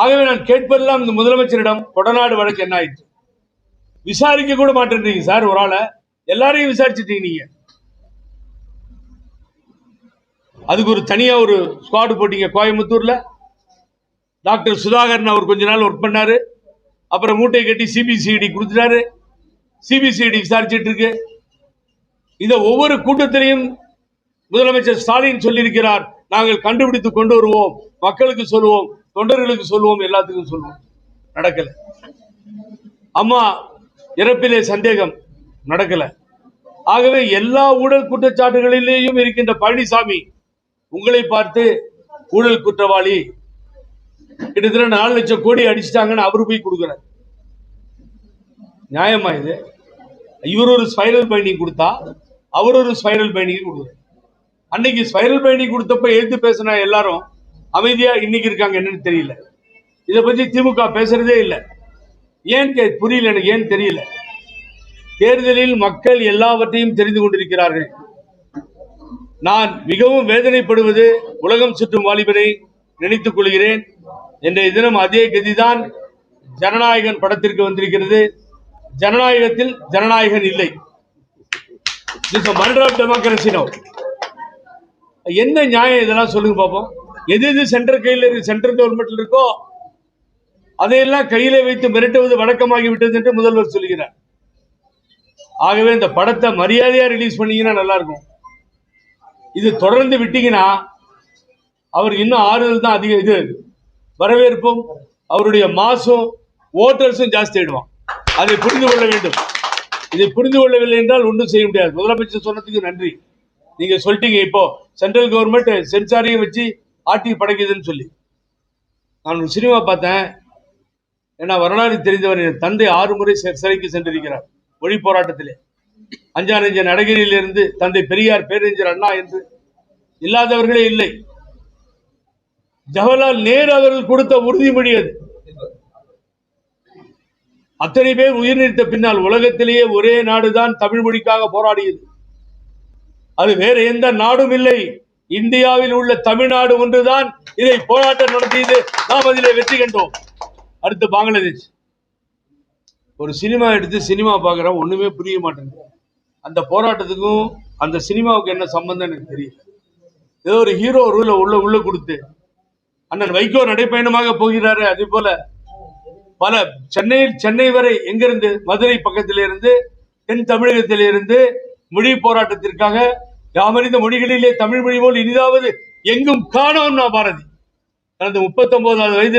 ஆகவே நான் கேட்பதெல்லாம் இந்த முதலமைச்சரிடம் கொடநாடு வழக்கு என்ன ஆயிடுச்சு விசாரிக்க கூட மாட்டேன்றீங்க சார் ஒரு ஆளை. எல்லாரையும் விசாரிச்சுட்டீங்க நீங்க. அதுக்கு ஒரு தனியா ஒரு ஸ்குவாடு போட்டீங்க கோயம்புத்தூர்ல. டாக்டர் சுதாகரன் அவர் கொஞ்ச நாள் ஒர்க் பண்ணாரு. அப்புறம் மூட்டை கட்டி சிபிசிஐடி கொடுத்துட்டாரு. சிபிசிஐடி விசாரிச்சிட்டு இருக்கு. இந்த ஒவ்வொரு கூட்டத்திலையும் முதலமைச்சர் ஸ்டாலின் சொல்லியிருக்கிறார் நாங்கள் கண்டுபிடித்து கொண்டு வருவோம் மக்களுக்கு சொல்லுவோம் தொண்டர்களுக்கு சொல்லுவோம் எல்லாத்துக்கும் சொல்லுவோம். நடக்கல. அம்மா இறப்பிலே சந்தேகம். நடக்கல. ஆகவே எல்லா ஊழல் குற்றச்சாட்டுகளிலேயும் இருக்கின்ற பழனிசாமி உங்களை பார்த்து ஊழல் குற்றவாளி. கிட்டத்தட்ட நாலு லட்சம் கோடி அடிச்சிட்டாங்கன்னு அவரு போய் கொடுக்குறார். நியாயமா இது? இவர் ஒரு ஸ்பைரல் பைண்டிங் கொடுத்தா அவர் ஒரு ஸ்பைரல் பைண்டிங் கொடுக்குறாரு. அன்னைக்கு ஸ்பைரல் பைண்டிங் கொடுத்தப்ப எழுத்து பேசின எல்லாரும் அமைதியா இன்னைக்கு இருக்காங்க என்னன்னு தெரியல. இதை பத்தி திமுக பேசுறதே இல்லை. ஏன் கே- புரியல எனக்கு ஏன் தெரியல. தேர்தலில் மக்கள் எல்லாவற்றையும் தெரிந்து கொண்டிருக்கிறார்கள். நான் மிகவும் வேதனைப்படுவது உலகம் சுற்றும் வாலிபரை நினைத்துக் கொள்கிறேன். இன்றைய தினம் அதே கதிதான் ஜனநாயகன் படத்திற்கு வந்திருக்கிறது. ஜனநாயகத்தில் ஜனநாயகன் இல்லை. என்ன நியாயம் இதெல்லாம் சொல்லுங்க பார்ப்போம் எது எது சென்ட்ரல் கையில் இருக்கு சென்ட்ரல் கவர்மெண்ட்ல இருக்கோ அதையெல்லாம் கையில வைத்து மிரட்டுவது வழக்கமாகி விட்டது என்று முதல்வர் சொல்கிறார். ஆகவே இந்த படத்தை மரியாதையா ரிலீஸ் பண்ணீங்கன்னா நல்லா இருக்கும் இது தொடர்ந்து விட்டீங்கன்னா அவர் இன்னும் ஆறுதல் தான் அதிக இது வரவேற்பும் அவருடைய மாசும் ஓட்டர்ஸும் ஜாஸ்தி ஆயிடுவான். அதை புரிந்து கொள்ள வேண்டும். இதை புரிந்து கொள்ளவில்லை என்றால் ஒன்றும் செய்ய முடியாது. முதலமைச்சர் சொன்னதுக்கு நன்றி. நீங்க சொல்லிட்டீங்க இப்போ சென்ட்ரல் கவர்மெண்ட் சென்சாரையும் வச்சு ஆட்டி படைக்குதுன்னு சொல்லி. நான் ஒரு சினிமா பார்த்தேன். ஏன்னா வரலாறு தெரிந்தவர் என் தந்தை ஆறு முறை சிறைக்கு சென்றிருக்கிறார். மொழி போராட்டத்திலே. அஞ்சானஞ்ச நடிகரிலிருந்து தந்தை பெரியார் பேரறிஞர் அண்ணா என்று இல்லாதவர்களே இல்லை. ஜவஹர்லால் நேரு அவர்கள் கொடுத்த உறுதிமொழி அது. அத்தனை பேர் உயிர் நீத்த பின்னால் உலகத்திலேயே ஒரே நாடுதான் தமிழ் மொழிக்காக போராடியது. அது வேற எந்த நாடும் இல்லை. இந்தியாவில் உள்ள தமிழ்நாடு ஒன்றுதான் இதை போராட்டம் நடத்தியது. நாம் அதிலே வெற்றி கண்டோம். அடுத்து பங்களாதேஷ். ஒரு சினிமா எடுத்து சினிமா பார்க்குறோம் ஒண்ணுமே புரிய மாட்டேங்குது. அந்த போராட்டத்துக்கும் அந்த சினிமாவுக்கு என்ன சம்பந்தம் எனக்கு தெரியல. ஏதோ ஒரு ஹீரோ ரூல உள்ள உள்ள கொடுத்து அண்ணன் வைகோ நடைப்பயணமாக போகிறாரு அதே போல பல சென்னையில் சென்னை வரை எங்கிருந்து மதுரை பக்கத்திலிருந்து இருந்து தென் தமிழகத்திலிருந்து மொழி போராட்டத்திற்காக யாமறிந்த மொழிகளிலே தமிழ் மொழி போல் இனிதாவது எங்கும் காணோம் நான் பாரதி. தனது முப்பத்தி ஒன்பதாவது வயதில்